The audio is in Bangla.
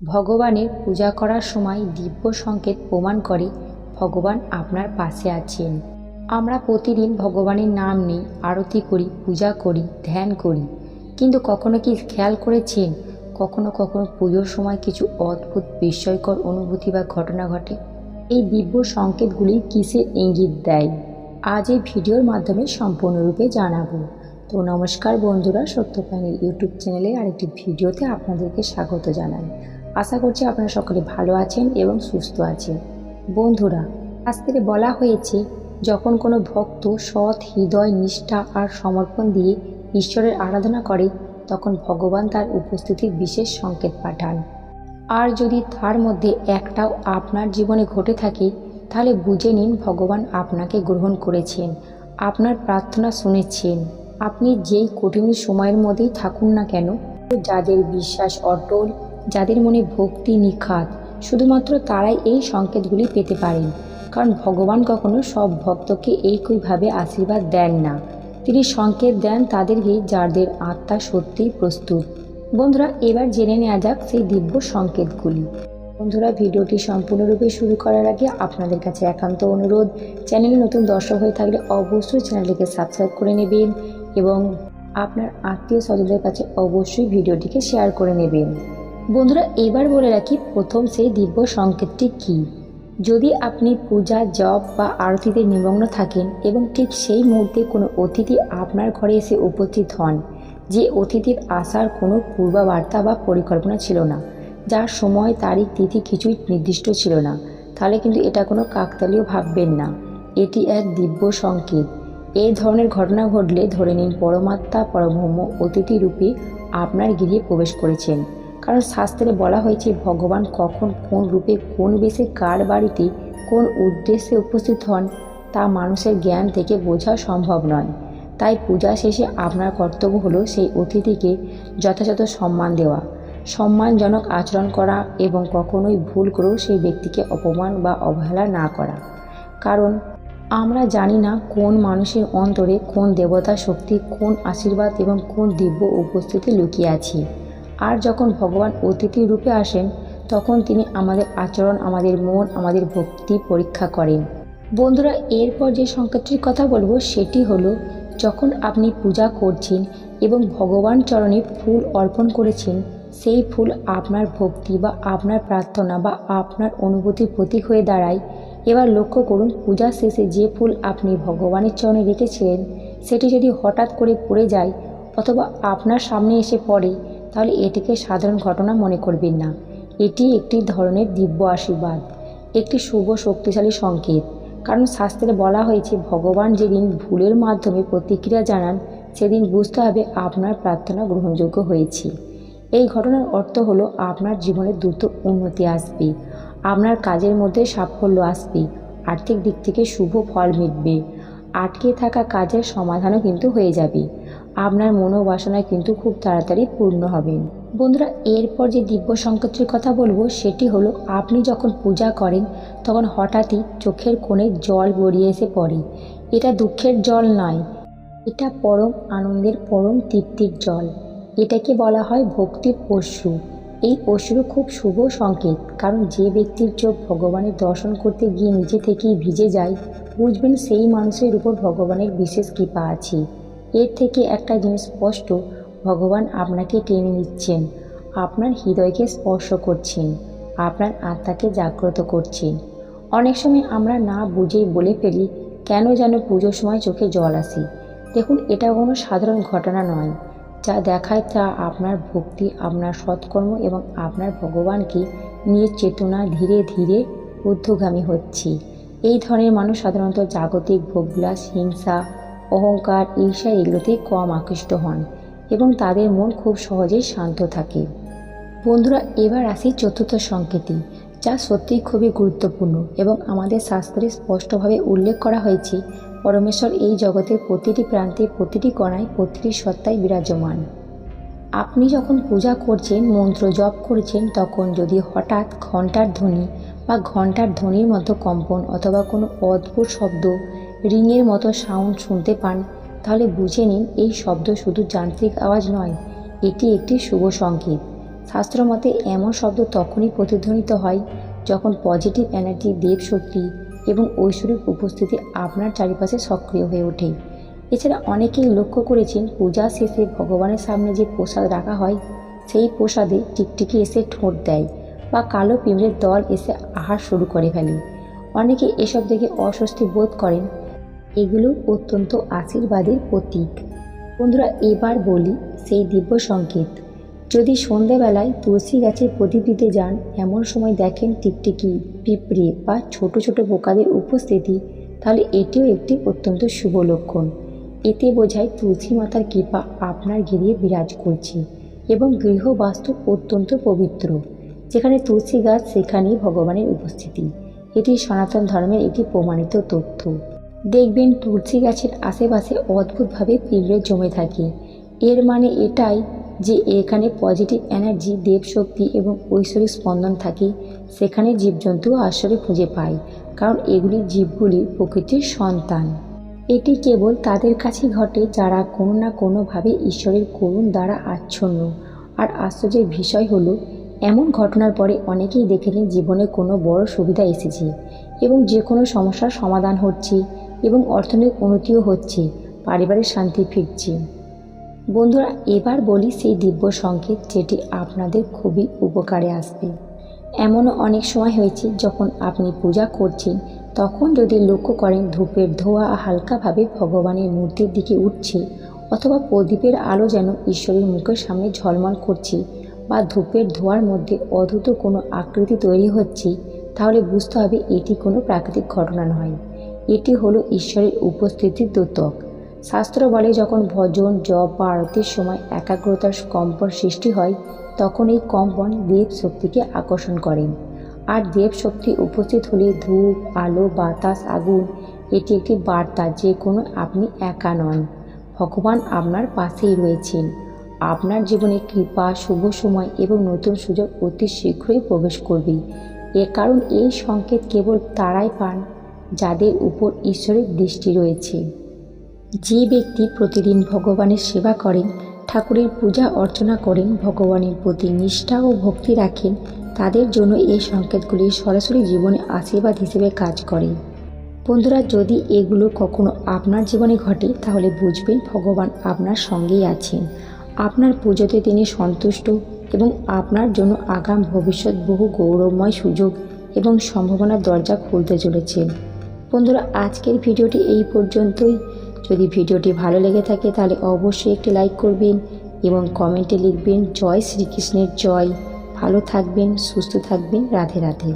ভগবানের পূজা করার সময় দিব্য সংকেত প্রমাণ করে ভগবান আপনার পাশে আছেন। আমরা প্রতিদিন ভগবানের নাম নিই আরতি করি, পূজা করি, ধ্যান করি। কিন্তু কখনো কি খেয়াল করেছেন? কখনো কখনো পুজোর সময় কিছু অদ্ভুত, বিস্ময়কর অনুভূতি বা ঘটনা ঘটে? এই দিব্য সংকেতগুলি কিসের ইঙ্গিত দেয়? আজ এই ভিডিওর মাধ্যমে সম্পূর্ণরূপে জানাব। তো নমস্কার বন্ধুরা সত্যপায়নের ইউটিউব চ্যানেলে আরেকটি ভিডিওতে আপনাদেরকে স্বাগত জানাই। আশা করছি আপনারা সকলে ভালো আছেন এবং সুস্থ আছেন। বন্ধুরা শাস্ত্রে বলা হয়েছে, যখন কোনো ভক্ত সৎ হৃদয়, নিষ্ঠা আর সমর্পণ দিয়ে ঈশ্বরের আরাধনা করে, তখন ভগবান তার উপস্থিতির বিশেষ সংকেত পাঠান। আর যদি তার মধ্যে একটাও আপনার জীবনে ঘটে থাকে, তাহলে বুঝে নিন ভগবান আপনাকে গ্রহণ করেছেন, আপনার প্রার্থনা শুনেছেন। আপনি যেই কঠিন সময়ের মধ্যেই থাকুন না কেন, যাদের বিশ্বাস অটল যাদের মনে ভক্তি নিখাত, শুধুমাত্র তারাই এই সংকেতগুলি পেতে পারেন। কারণ ভগবান কখনো সব ভক্তকে একইভাবে আশীর্বাদ দেন না। তিনি সংকেত দেন তাদেরকে যাদের আত্মা সত্যিই প্রস্তুত। বন্ধুরা, এবার জেনে নেওয়া যাক সেই দিব্য সংকেতগুলি। বন্ধুরা, ভিডিওটি সম্পূর্ণরূপে শুরু করার আগে আপনাদের কাছে একান্ত অনুরোধ, চ্যানেলে নতুন দর্শক হয়ে থাকলে অবশ্যই চ্যানেলটিকে সাবস্ক্রাইব করে নেবেন এবং আপনার আত্মীয় স্বজনদের কাছে অবশ্যই ভিডিওটিকে শেয়ার করে নেবেন। বন্ধুরা, এবার বলে রাখি প্রথম সেই দিব্য সংকেতটি কী? যদি আপনি পূজা, জপ বা আরতিতে নিমগ্ন থাকেন এবং ঠিক সেই মুহূর্তে কোনো অতিথি আপনার ঘরে এসে উপস্থিত হন, যে অতিথির আসার কোনো পূর্বাবার্তা বা পরিকল্পনা ছিল না, যার সময়, তারিখ, তিথি কিছুই নির্দিষ্ট ছিল না, তাহলে কিন্তু এটা কোনো কাকতালীয় ভাববেন না। এটি এক দিব্য সংকেত। এই ধরনের ঘটনা ঘটলে ধরে নিন, পরমাত্মা, পরব্রহ্ম অতিথি রূপে আপনার গৃহে প্রবেশ করেছেন। কারণ শাস্ত্রে বলা হয়েছে, ভগবান কখন কোন রূপে, কোন বেশে, কার বাড়িতে, কোন উদ্দেশ্যে উপস্থিত হন, তা মানুষের জ্ঞান থেকে বোঝা সম্ভব নয়। তাই পূজা শেষে আপনার কর্তব্য হলো সেই অতিথিকে যথাযথ সম্মান দেওয়া। সম্মানজনক আচরণ করা এবং কখনোই ভুল করেও সেই ব্যক্তিকে অপমান বা অবহেলা না করা। কারণ আমরা জানি না কোন মানুষের অন্তরে কোন দেবতা শক্তি, কোন আশীর্বাদ এবং কোন দিব্য উপস্থিতি লুকিয়ে আছে। আর যখন ভগবান অতিথি রূপে আসেন, তখন তিনি আমাদের আচরণ, আমাদের মন, আমাদের ভক্তি পরীক্ষা করেন। বন্ধুরা, এরপর যে সংকেতটির কথা বলব, সেটি হলো, যখন আপনি পূজা করছেন এবং ভগবান চরণে ফুল অর্পণ করেছেন, সেই ফুল আপনার ভক্তি বা আপনার প্রার্থনা বা আপনার অনুভূতির প্রতীক হয়ে দাঁড়ায়। এবার লক্ষ্য করুন, পূজা শেষে যে ফুল আপনি ভগবানের চরণে রেখেছিলেন, সেটি যদি হঠাৎ করে পড়ে যায় অথবা আপনার সামনে এসে পড়ে তাহলে এটিকে সাধারণ ঘটনা মনে করবেন না। এটি একটি ধরনের দিব্য আশীর্বাদ, একটি শুভ শক্তিশালী সংকেত। কারণ শাস্ত্রে বলা হয়েছে, ভগবান যেদিন ভুলের মাধ্যমে প্রতিক্রিয়া জানান, সেদিন বুঝতে হবে আপনার প্রার্থনা গ্রহণযোগ্য হয়েছে। এই ঘটনার অর্থ হলো, আপনার জীবনে দ্রুত উন্নতি আসবে, আপনার কাজের মধ্যে সাফল্য আসবে, আর্থিক দিক থেকে শুভ ফল মিটবে, আটকে থাকা কাজের সমাধানও কিন্তু হয়ে যাবে। আপনার মনোবাসনা কিন্তু খুব তাড়াতাড়ি পূর্ণ হবে। বন্ধুরা, এরপর যে দিব্য সংকেতের কথা বলব, সেটি হলো, আপনি যখন পূজা করেন, তখন হঠাৎই চোখের কোণে জল গড়িয়ে এসে পড়ে। এটা দুঃখের জল নয়, এটা পরম আনন্দের, পরম তৃপ্তির জল। এটাকে বলা হয় ভক্তির অশ্রু। এই অশ্রু খুব শুভ সংকেত, কারণ যে ব্যক্তির চোখ ভগবানের দর্শন করতে গিয়ে নিজে থেকেই ভিজে যায়, বুঝবেন সেই মানুষের উপর ভগবানের বিশেষ কৃপা আছে। এর থেকে একটা জিনিস স্পষ্ট, ভগবান আপনাকে টেনে নিচ্ছেন। আপনার হৃদয়কে স্পর্শ করছেন। আপনার আত্মাকে জাগ্রত করছেন। অনেক সময় আমরা না বুঝেই বলে ফেলি, কেন যেন পুজোর সময় চোখে জল আসে। দেখুন, এটা কোনো সাধারণ ঘটনা নয়। যা দেখায় তা আপনার ভক্তি, আপনার সৎকর্ম এবং আপনার ভগবানকে নিয়ে চেতনা ধীরে ধীরে ঊর্ধ্বগামী হচ্ছে। এই ধরনের মানুষ সাধারণত জাগতিক ভোগবিলাস হিংসা অহংকার, ঈর্ষা এগুলোতে কম আকৃষ্ট হন এবং তাদের মন খুব সহজেই শান্ত থাকে। বন্ধুরা, এবার আসি চতুর্থ সংকেতি, যা সত্যিই খুবই গুরুত্বপূর্ণ এবং আমাদের শাস্ত্রে স্পষ্টভাবে উল্লেখ করা হয়েছে, পরমেশ্বর এই জগতের প্রতিটি প্রান্তে, প্রতিটি কণায়, প্রতিটি সত্তায় বিরাজমান। আপনি যখন পূজা করছেন, মন্ত্র জপ করছেন, তখন যদি হঠাৎ ঘণ্টার ধ্বনি বা ঘণ্টার ধ্বনির মতো কম্পন অথবা কোনো অদ্ভুত শব্দ রিংয়ের মতো সাউন্ড শুনতে পান, তাহলে বুঝে নিন এই শব্দ শুধু যান্ত্রিক আওয়াজ নয়, এটি একটি শুভ সংকেত। শাস্ত্র মতে এমন শব্দ তখনই প্রতিধ্বনিত হয় যখন পজিটিভ এনার্জি দেব শক্তি এবং ঐশ্বরিক উপস্থিতি আপনার চারিপাশে সক্রিয় হয়ে ওঠে। এছাড়া অনেকেই লক্ষ্য করেছেন পূজা শেষে ভগবানের সামনে যে প্রসাদ রাখা হয়, সেই প্রসাদে টিকটিকি এসে ঠোঁট দেয় বা কালো পিঁমড়ের দল এসে আহার শুরু করে ফেলে। অনেকে এসব দেখে অস্বস্তি বোধ করেন এগুলো অত্যন্ত আশীর্বাদের প্রতীক। বন্ধুরা, এবার বলি সেই দিব্য সংকেত। যদি সন্ধেবেলায় তুলসী গাছে প্রদীপ দিতে যান, এমন সময় দেখেন টিকটিকি, পিঁপড়ে বা ছোট ছোট পোকাদের উপস্থিতি, তাহলে এটিও একটি অত্যন্ত শুভ লক্ষণ। এতে বোঝায় তুলসী মাতার কৃপা আপনার ঘিরিয়ে বিরাজ করছে এবং গৃহবাস্তু অত্যন্ত পবিত্র। যেখানে তুলসী গাছ, সেখানেই ভগবানের উপস্থিতি। এটি সনাতন ধর্মের একটি প্রমাণিত তথ্য। দেখবেন তুলসী গাছের আশেপাশে অদ্ভুতভাবে পিঁপড়ে জমে থাকে। এর মানে এটাই যে এখানে পজিটিভ এনার্জি দেবশক্তি এবং ঐশ্বরিক স্পন্দন থাকে। সেখানে জীবজন্তু আশ্রয় খুঁজে পায়, কারণ এগুলি জীবগুলি প্রকৃতির সন্তান। এটি কেবল তাদের কাছে ঘটে যারা কোনো না কোনোভাবে ঈশ্বরের করুণ দ্বারা আচ্ছন্ন। আর আশ্চর্যের বিষয় হলো, এমন ঘটনার পরে অনেকেই দেখেছেন জীবনে কোনো বড় সুবিধা এসেছে এবং যে কোনো সমস্যার সমাধান হচ্ছে। এবং অর্থনৈতিক উন্নতিও হচ্ছে। পারিবারিক শান্তি ফিরছে। বন্ধুরা, এবার বলি সেই দিব্য সংকেত যেটি আপনাদের খুবই উপকারে আসবে। এমনও অনেক সময় হয়েছে যখন আপনি পূজা করছেন, তখন যদি লক্ষ্য করেন ধূপের ধোঁয়া হালকাভাবে ভগবানের মূর্তির দিকে উঠছে অথবা প্রদীপের আলো যেন ঈশ্বরের মুখের সামনে ঝলমল করছে বা ধূপের ধোঁয়ার মধ্যে অদ্ভুত কোনো আকৃতি তৈরি হচ্ছে, তাহলে বুঝতে হবে এটি কোনো প্রাকৃতিক ঘটনা নয়। এটি হলো ঈশ্বরের উপস্থিতির দ্যোতক শাস্ত্র বলে, যখন ভজন, জপ বা আরতির সময় একাগ্রতার কম্পন সৃষ্টি হয়, তখন এই কম্পন দেব শক্তিকে আকর্ষণ করেন আর দেব শক্তি উপস্থিত হলে ধূপ, আলো, বাতাস, আগুন, এটি একটি বার্তা, যে কোনো আপনি একা নন। ভগবান আপনার পাশেই রয়েছেন। আপনার জীবনে কৃপা, শুভ সময় এবং নতুন সুযোগ অতি শীঘ্রই প্রবেশ করবে। এর কারণ এই সংকেত কেবল তারাই পান যাদের উপর ঈশ্বরের দৃষ্টি রয়েছে। যে ব্যক্তি প্রতিদিন ভগবানের সেবা করেন, ঠাকুরের পূজা অর্চনা করেন, ভগবানের প্রতি নিষ্ঠা ও ভক্তি রাখেন, তাদের জন্য এই সংকেতগুলি সরাসরি জীবনে আশীর্বাদ হিসেবে কাজ করে। বন্ধুরা, যদি এগুলো কখনো আপনার জীবনে ঘটে, তাহলে বুঝবেন ভগবান আপনার সঙ্গেই আছেন। আপনার পুজোতে তিনি সন্তুষ্ট এবং আপনার জন্য আগাম ভবিষ্যৎ বহু গৌরবময় সুযোগ এবং সম্ভাবনার দরজা খুলতে চলেছেন। বন্ধুরা, আজকের ভিডিওটি এই পর্যন্তই। যদি ভিডিওটি ভালো লেগে থাকে, তাহলে অবশ্যই একটি লাইক করবেন এবং কমেন্টে লিখবেন, জয় শ্রীকৃষ্ণের জয়। ভালো থাকবেন, সুস্থ থাকবেন, রাধে রাধে।